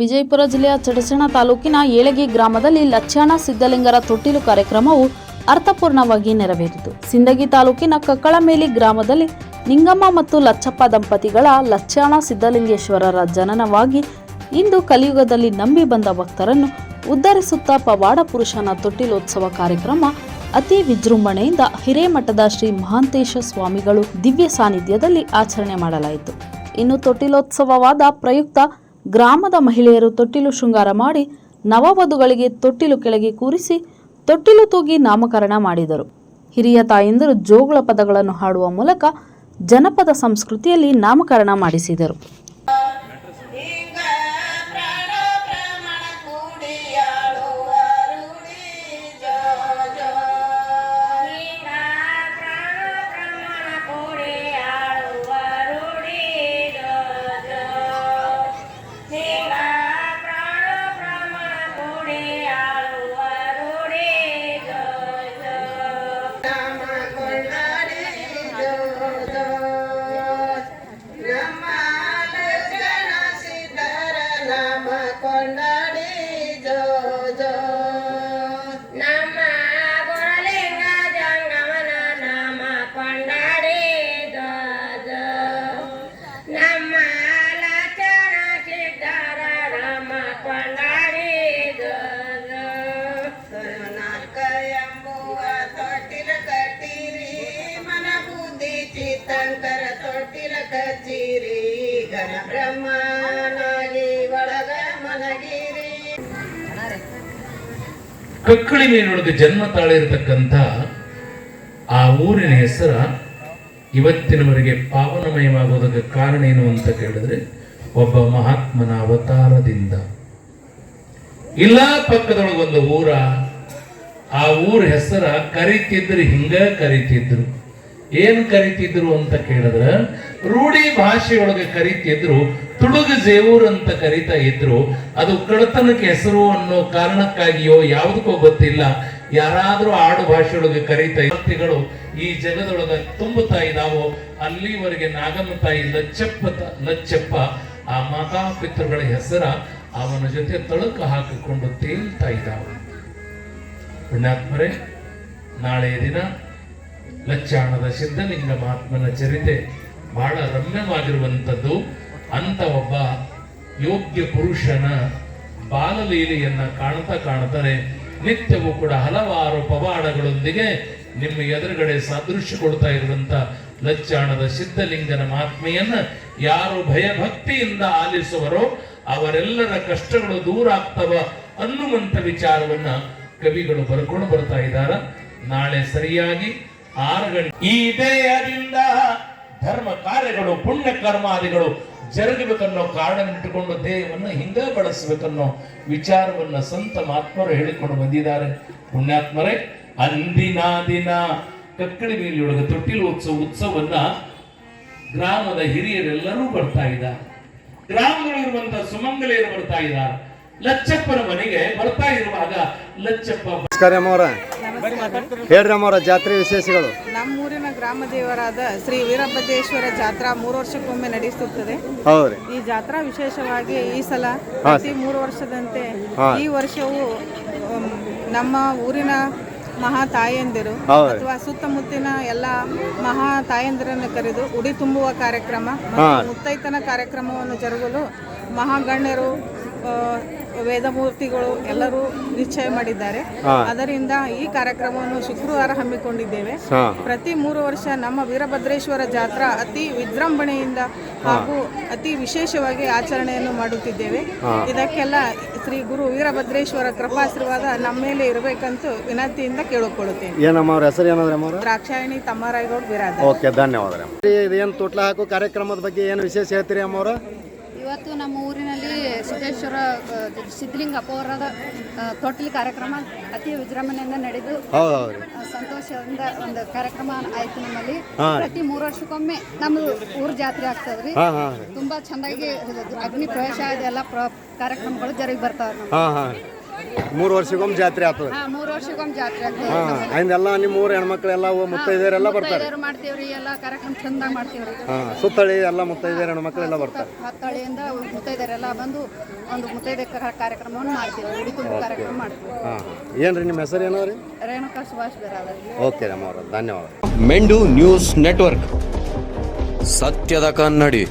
ವಿಜಯಪುರ ಜಿಲ್ಲೆಯ ಚಡಸಣ ತಾಲೂಕಿನ ಏಳಗಿ ಗ್ರಾಮದಲ್ಲಿ ಲಚ್ಚಾಣ ಸಿದ್ದಲಿಂಗರ ತೊಟ್ಟಿಲು ಕಾರ್ಯಕ್ರಮವು ಅರ್ಥಪೂರ್ಣವಾಗಿ ನೆರವೇರಿತು. ಸಿಂದಗಿ ತಾಲೂಕಿನ ಕಕ್ಕಳಮೇಲಿ ಗ್ರಾಮದಲ್ಲಿ ನಿಂಗಮ್ಮ ಮತ್ತು ಲಚ್ಚಪ್ಪ ದಂಪತಿಗಳ ಲಚ್ಚಾಣ ಸಿದ್ದಲಿಂಗೇಶ್ವರರ ಜನನವಾಗಿ ಇಂದು ಕಲಿಯುಗದಲ್ಲಿ ನಂಬಿ ಬಂದ ಭಕ್ತರನ್ನು ಉದ್ಧರಿಸುತ್ತಾ ಪವಾಡ ಪುರುಷನ ತೊಟ್ಟಿಲೋತ್ಸವ ಕಾರ್ಯಕ್ರಮ ಅತಿ ವಿಜೃಂಭಣೆಯಿಂದ ಹಿರೇಮಠದ ಶ್ರೀ ಮಹಾಂತೇಶ ಸ್ವಾಮಿಗಳು ದಿವ್ಯ ಸಾನ್ನಿಧ್ಯದಲ್ಲಿ ಆಚರಣೆ ಮಾಡಲಾಯಿತು. ಇನ್ನು ತೊಟ್ಟಿಲೋತ್ಸವವಾದ ಪ್ರಯುಕ್ತ ಗ್ರಾಮದ ಮಹಿಳೆಯರು ತೊಟ್ಟಿಲು ಶೃಂಗಾರ ಮಾಡಿ ನವವಧುಗಳಿಗೆ ತೊಟ್ಟಿಲು ಕೆಳಗೆ ಕೂರಿಸಿ ತೊಟ್ಟಿಲು ತೂಗಿ ನಾಮಕರಣ ಮಾಡಿದರು. ಹಿರಿಯ ತಾಯಂದಿರು ಜೋಗುಳ ಪದಗಳನ್ನು ಹಾಡುವ ಮೂಲಕ ಜನಪದ ಸಂಸ್ಕೃತಿಯಲ್ಲಿ ನಾಮಕರಣ ಮಾಡಿಸಿದರು. ಚಿತ್ತಂಕರ ತೊಟ್ಟಿಲ ಕಚ್ಚಿರಿ ಘನ ಬ್ರಹ್ಮನಾಗಿ ಒಳಗ ಮನಗಿರಿ. ಕಕ್ಕಳಿ ಮೀನೊಳಗೆ ಜನ್ಮ ತಾಳಿರತಕ್ಕಂಥ ಆ ಊರಿನ ಹೆಸರ ಇವತ್ತಿನವರೆಗೆ ಪಾವನಮಯವಾಗುವುದಕ್ಕೆ ಕಾರಣ ಏನು ಅಂತ ಕೇಳಿದ್ರೆ, ಒಬ್ಬ ಮಹಾತ್ಮನ ಅವತಾರದಿಂದ. ಇಲ್ಲ, ಪಕ್ಕದೊಳಗೊಂದು ಊರ, ಆ ಊರ ಹೆಸರ ಕರಿತಿದ್ರು, ಹಿಂಗ ಕರಿತಿದ್ರು. ಏನ್ ಕರಿತಿದ್ರು ಅಂತ ಕೇಳಿದ್ರ? ರೂಢಿ ಭಾಷೆಯೊಳಗೆ ಕರಿತಿದ್ರು, ತುಳುಗು ಜೇವೂರ್ ಅಂತ ಕರಿತಾ ಇದ್ರು, ಅದು ಕಳತನಕ್ಕೆ ಹೆಸರು ಅನ್ನೋ ಕಾರಣಕ್ಕಾಗಿಯೋ ಯಾವುದಕ್ಕೋ ಗೊತ್ತಿಲ್ಲ. ಯಾರಾದ್ರೂ ಆಡು ಭಾಷೆಯೊಳಗೆ ಕರೀತಾ ವ್ಯಕ್ತಿಗಳು ಈ ಜಗದೊಳಗ ತುಂಬುತ್ತಾ ಇದಾವೋ, ಅಲ್ಲಿವರೆಗೆ ನಾಗಮ್ಮ ತಾಯಿ ಲಚ್ಚಪ್ಪ ಲಚ್ಚಪ್ಪ, ಆ ಮಾತಾ ಪಿತೃಗಳ ಹೆಸರ ಅವನ ಜೊತೆ ತಳುಕು ಹಾಕಿಕೊಂಡು ತೇಲ್ತಾ ಇದ್ದಾವೆ ಪುಣ್ಯಾತ್ಮರೇ ನಾಳೆಯ ದಿನ ಲಚ್ಚಾಣದ ಸಿದ್ಧಲಿಂಗ ಮಹಾತ್ಮನ ಚರಿತೆ ಬಹಳ ರಮ್ಯವಾಗಿರುವಂಥದ್ದು. ಅಂತ ಒಬ್ಬ ಯೋಗ್ಯ ಪುರುಷನ ಬಾಲಲೀಲೆಯನ್ನ ಕಾಣ್ತಾ ಕಾಣ್ತಾರೆ. ನಿತ್ಯವೂ ಕೂಡ ಹಲವಾರು ಪವಾಡಗಳೊಂದಿಗೆ ನಿಮ್ಮ ಎದುರುಗಡೆ ಸಾದೃಶ್ಯಗೊಳ್ತಾ ಇರುವಂತ ಲಚ್ಚಾಣದ ಸಿದ್ಧಲಿಂಗನ ಮಹಾತ್ಮೆಯನ್ನ ಯಾರು ಭಯಭಕ್ತಿಯಿಂದ ಆಲಿಸುವರೋ ಅವರೆಲ್ಲರ ಕಷ್ಟಗಳು ದೂರ ಆಗ್ತವ ಅನ್ನುವಂತ ವಿಚಾರವನ್ನ ಕವಿಗಳು ಬರ್ಕೊಂಡು ಬರ್ತಾ ಇದ್ದಾರ. ನಾಳೆ ಸರಿಯಾಗಿ ಆರು ಗಂಟೆ ಈ ದೇಹದಿಂದ ಧರ್ಮ ಕಾರ್ಯಗಳು, ಪುಣ್ಯ ಕರ್ಮಾದಿಗಳು ಜರುಗಬೇಕನ್ನೋ ಕಾರಣನಿಟ್ಟುಕೊಂಡು ದೇಹವನ್ನು ಹಿಂದೆ ಬಳಸಬೇಕನ್ನೋ ವಿಚಾರವನ್ನ ಸಂತ ಮಹಾತ್ಮರು ಹೇಳಿಕೊಂಡು ಬಂದಿದ್ದಾರೆ. ಪುಣ್ಯಾತ್ಮರೇ, ಅಂದಿನ ದಿನ ಕಕ್ಕಡಿ ಮೇಲಿಯೊಳಗೆ ತೊಟ್ಟಿಲು ಉತ್ಸವ ಉತ್ಸವನ್ನ ಗ್ರಾಮದ ಹಿರಿಯರೆಲ್ಲರೂ ಬರ್ತಾ ಇದ್ದಾರೆ. ಗ್ರಾಮದಲ್ಲಿರುವಂತಹ ಸುಮಂಗಲಿಯರು ಬರ್ತಾ ಇದ್ದಾರೆ. ಲಚ್ಚಪ್ಪನ ಮನೆಗೆ ಬರ್ತಾ ಇರುವಾಗ ಲಚ್ಚಪ್ಪ ನಮಸ್ಕಾರ ಅಮ್ಮವರ. ಹೇಳ್ರಿ ಅಮ್ಮವರ ಜಾತ್ರೆ ವಿಶೇಷಗಳು. ನಮ್ಮೂರಿನ ಗ್ರಾಮ ದೇವರಾದ ಶ್ರೀ ವೀರಭದ್ರೇಶ್ವರ ಜಾತ್ರಾ ಮೂರು ವರ್ಷಕ್ಕೊಮ್ಮೆ ನಡೆಸುತ್ತದೆ. ಹೌದ್ರಿ. ಈ ಜಾತ್ರಾ ವಿಶೇಷವಾಗಿ ಈ ಸಲ ಪ್ರತಿ ಮೂರು ವರ್ಷದಂತೆ ಈ ವರ್ಷವೂ ನಮ್ಮ ಊರಿನ ಮಹಾ ತಾಯಂದಿರು ಅಥವಾ ಸುತ್ತಮುತ್ತಿನ ಎಲ್ಲ ಮಹಾ ತಾಯಂದಿರನ್ನು ಕರೆದು ಉಡಿ ತುಂಬುವ ಕಾರ್ಯಕ್ರಮ ಮತ್ತು ಮುತ್ತೈತನ ಕಾರ್ಯಕ್ರಮವನ್ನು ಜರುಗಲು ಮಹಾಗಣ್ಯರು ವೇದಮೂರ್ತಿಗಳು ಎಲ್ಲರೂ ನಿಶ್ಚಯ ಮಾಡಿದ್ದಾರೆ. ಅದರಿಂದ ಈ ಕಾರ್ಯಕ್ರಮವನ್ನು ಶುಕ್ರವಾರ ಹಮ್ಮಿಕೊಂಡಿದ್ದೇವೆ. ಪ್ರತಿ ಮೂರು ವರ್ಷ ನಮ್ಮ ವೀರಭದ್ರೇಶ್ವರ ಜಾತ್ರಾ ಅತಿ ವಿಜೃಂಭಣೆಯಿಂದ ಹಾಗೂ ಅತಿ ವಿಶೇಷವಾಗಿ ಆಚರಣೆಯನ್ನು ಮಾಡುತ್ತಿದ್ದೇವೆ. ಇದಕ್ಕೆಲ್ಲ ಶ್ರೀ ಗುರು ವೀರಭದ್ರೇಶ್ವರ ಕೃಪಾಶೀರ್ವಾದ ನಮ್ಮ ಮೇಲೆ ಇರಬೇಕಂತೂ ವಿನಂತಿಯಿಂದ ಕೇಳಿಕೊಳ್ಳುತ್ತೇನೆ. ಏನಮ್ಮವ್ರ ಹೆಸರು ಏನಂದ್ರೆ ದ್ರಾಕ್ಷಾಯಣಿ ತಮ್ಮರಾಯಗೌಡ ವಿರಾಜ್ ಓಕೆ ಧನ್ಯವಾದ ಇದೇನು ತೊಟ್ಲ ಹಾಕು ಕಾರ್ಯಕ್ರಮದ ಬಗ್ಗೆ ಏನು ವಿಶೇಷ ಹೇಳ್ತೀರಿ ಅಮ್ಮವ್ರ ಇವತ್ತು ನಮ್ಮ ಊರಿನಲ್ಲಿ ಸಿದ್ದೇಶ್ವರ ಸಿದ್ಧಲಿಂಗ ಅಪೋರದ ಆ, ತೊಟ್ಟಿಲು ಕಾರ್ಯಕ್ರಮ ಅತಿ ವಿಜೃಂಭಣೆಯಿಂದ ನಡೆದು ಸಂತೋಷದಿಂದ ಒಂದು ಕಾರ್ಯಕ್ರಮ ಆಯ್ತು ನಮ್ಮಲ್ಲಿ. ಪ್ರತಿ ಮೂರು ವರ್ಷಕ್ಕೊಮ್ಮೆ ನಮ್ಮ ಊರ್ ಜಾತ್ರೆ ಆಗ್ತದ್ರಿ. ತುಂಬಾ ಚಂದಾಗಿ ಅಗ್ನಿ ಪ್ರವೇಶ ಇದೆಲ್ಲ ಪ್ರ ಕಾರ್ಯಕ್ರಮಗಳು ಜರುಗಿ ಬರ್ತಾವ್ರಿ ಮೂರು ವರ್ಷಕ್ಕೊಮ್ಮೆ ಜಾತ್ರೆ ಆಗ್ತದೆ. ಹಾ ಮೂರು ವರ್ಷಕ್ಕೊಮ್ಮೆ ಜಾತ್ರೆ ಆಗ್ತದೆ. ಹಾಂ ಹಿಂದೆಲ್ಲ ನಿಮ್ಮ ಊರು ಹೆಣ್ಮಕ್ಳೆಲ್ಲ ಮುತ್ತೈದೆಯರೆಲ್ಲ ಬರ್ತಾರೆ. ಮುತ್ತೈದೆಯರು ಮಾಡ್ತೀವ್ರಿ ಎಲ್ಲ ಕಾರ್ಯಕ್ರಮ ಚಂದ ಮಾಡ್ತೀವ್ರಿ. ಹಾಂ ಸುತ್ತಳಿ ಎಲ್ಲ ಮುತ್ತೈದೆಯರು ಹೆಣ್ಮಕ್ಳೆಲ್ಲ ಬರ್ತಾರೆ. ಹತ್ತಳಿಯಿಂದ ಮುತ್ತೈದೆಯರೆಲ್ಲ ಬಂದು ಒಂದು ಮುತ್ತೈದೆ ಕ- ಕಾರ್ಯಕ್ರಮವನ್ನು ಮಾಡ್ತೀವಿ ಉಡಿ ತುಂಬ ಕಾರ್ಯಕ್ರಮ ಮಾಡ್ತೀವಿ ಹಾಂ ಏನು ರೀ ನಿಮ್ಮ ಹೆಸರು ಏನೋ ರೀ ರೇಣುಕಾ ಸುಭಾಷ್ ಓಕೆ ಅವ್ರ ಧನ್ಯವಾದ. ಮೆಂಡು ನ್ಯೂಸ್ ನೆಟ್ವರ್ಕ್. ಸತ್ಯದ ಕನ್ನಡಿ.